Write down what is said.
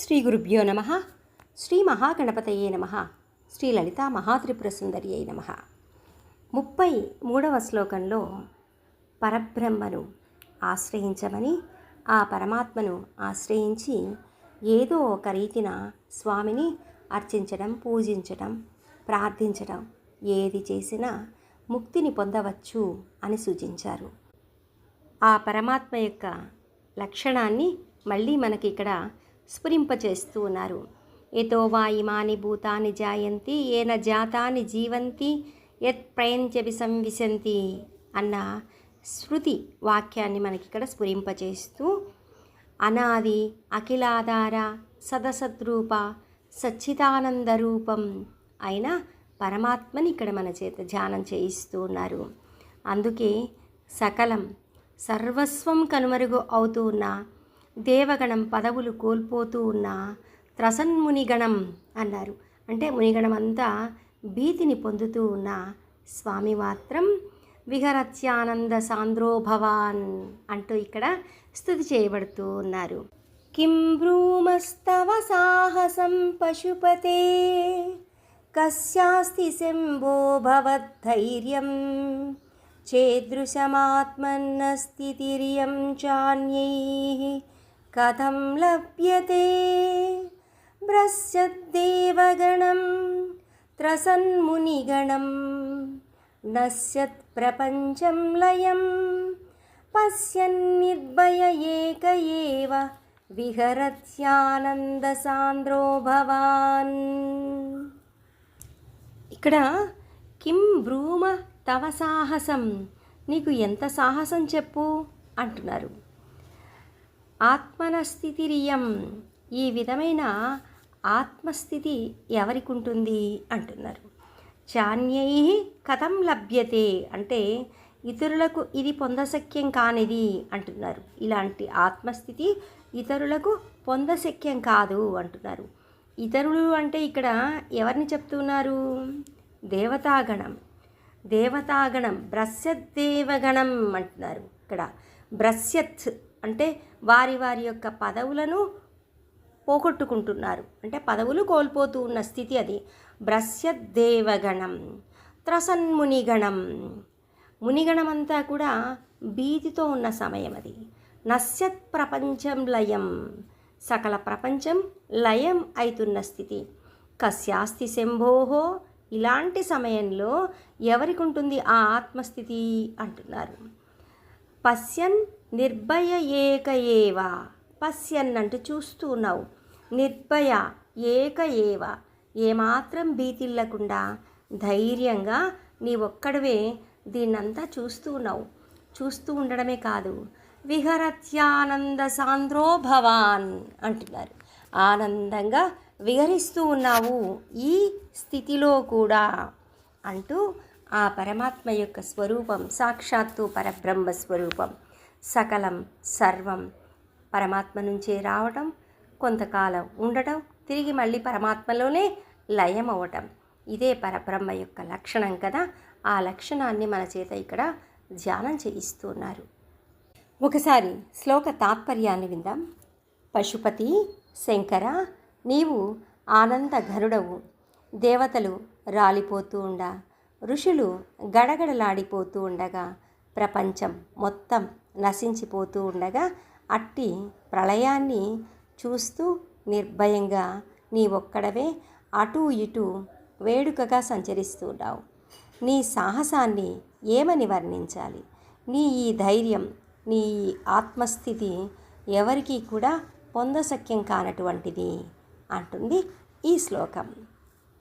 శ్రీ గురుభ్యో నమ. శ్రీ మహాగణపతయే నమ. శ్రీ లలితా మహాత్రిపుర సుందరి అయి నమ. ముప్పై మూడవ శ్లోకంలో పరబ్రహ్మను ఆశ్రయించమని ఆ పరమాత్మను ఆశ్రయించి ఏదో ఒక రీతిన స్వామిని అర్చించడం పూజించడం ప్రార్థించడం ఏది చేసినా ముక్తిని పొందవచ్చు అని సూచించారు. ఆ పరమాత్మ యొక్క లక్షణాన్ని మళ్ళీ మనకి ఇక్కడ స్ఫురింపచేస్తూ ఉన్నారు ఎతో వా ఇమాని భూతాని జాయంతి ఏన జాతాని జీవంతి యత్ ప్రయంత్య సంవిశంతి అన్న శృతి వాక్యాన్ని మనకి ఇక్కడ స్ఫురింపచేస్తూ అనాది అఖిలాధార సదసద్రూప సచ్చిదానంద రూపం అయిన పరమాత్మని ఇక్కడ మన చేత ధ్యానం చేయిస్తూ ఉన్నారు. అందుకే సకలం సర్వస్వం కనుమరుగు అవుతూ ఉన్న దేవగణం పదవులు కోల్పోతూ ఉన్న త్రసన్మునిగణం అన్నారు. అంటే మునిగణం అంతా భీతిని పొందుతూ ఉన్న స్వామి మాత్రం విహరత్యానంద సాంద్రోభవాన్ అంటూ ఇక్కడ స్థుతి చేయబడుతూ ఉన్నారు. కిం బ్రూమస్తవ సాహసం పశుపతే కస్యాస్తి శంభో భవద్ధైర్యం చేదృశమాత్మన్నస్థితిర్యం చాన్యై కథం లభ్యతే. భ్రశ్యద్దేవగణం త్రసన్మునిగణం నశ్యత్ ప్రపంచం లయం. పశ్యన్నిర్భయ ఏక ఏవ విహరత్యానందసాంద్రో భవాన్. ఇక్కడ కిం బ్రూమ తవ సాహసం? నీకు ఎంత సాహసం చెప్పు? అంటున్నారు. ఆత్మనస్థితిరియం. ఈ విధమైన ఆత్మస్థితి ఎవరికి ఉంటుంది అంటున్నారు. చాన్యై కథం లభ్యతే. అంటే ఇతరులకు ఇది పొందశక్యం కానిది అంటున్నారు. ఇలాంటి ఆత్మస్థితి ఇతరులకు పొందశక్యం కాదు అంటున్నారు. ఇతరులు అంటే ఇక్కడ ఎవరిని చెప్తున్నారు? దేవతాగణం. దేవతాగణం భ్రస్యద్దేవగణం అంటున్నారు. ఇక్కడ బ్రస్యత్ అంటే వారి వారి యొక్క పదవులను పోగొట్టుకుంటున్నారు. అంటే పదవులు కోల్పోతూ ఉన్న స్థితి అది. భ్రస్యద్దేవగణం త్రసన్మునిగణం. మునిగణమంతా కూడా భీతితో ఉన్న సమయం అది. నశ్యత్ ప్రపంచం లయం. సకల ప్రపంచం లయం అవుతున్న స్థితి. కస్యాస్తి శంభోహో ఇలాంటి సమయంలో ఎవరికి ఉంటుంది ఆ ఆత్మస్థితి అంటున్నారు. పశ్యన్ నిర్భయ ఏక ఏవ పశ్యన్ అంటూ చూస్తూ ఉన్నావు నిర్భయ ఏక ఏవ ఏమాత్రం భీతిల్లకుండా ధైర్యంగా నీ ఒక్కడవే దీన్నంతా చూస్తూ ఉన్నావు చూస్తూ ఉండడమే కాదు విహరత్యానంద సాంద్రో భవాన్ అంటున్నారు. ఆనందంగా విహరిస్తూ ఉన్నావు ఈ స్థితిలో కూడా అంటూ ఆ పరమాత్మ యొక్క స్వరూపం సాక్షాత్తు పరబ్రహ్మ స్వరూపం. సకలం సర్వం పరమాత్మ నుంచే రావటం కొంతకాలం ఉండటం తిరిగి మళ్ళీ పరమాత్మలోనే లయం అవ్వటం ఇదే పరబ్రహ్మ యొక్క లక్షణం కదా? ఆ లక్షణాన్ని మన చేత ఇక్కడ ధ్యానం చేయిస్తున్నారు. ఒకసారి శ్లోక తాత్పర్యాన్ని విందాం. పశుపతి శంకర నీవు ఆనంద ఘనుడవు దేవతలు రాలిపోతూ ఉండ ఋషులు గడగడలాడిపోతూ ఉండగా ప్రపంచం మొత్తం నశించిపోతూ ఉండగా అట్టి ప్రళయాన్ని చూస్తూ నిర్భయంగా నీ ఒక్కడవే అటూ ఇటూ వేడుకగా సంచరిస్తున్నావు నీ సాహసాన్ని ఏమని వర్ణించాలి? నీ ఈ ధైర్యం నీ ఈ ఆత్మస్థితి ఎవరికీ కూడా పొందశక్యం కానటువంటిది అంటుంది ఈ శ్లోకం.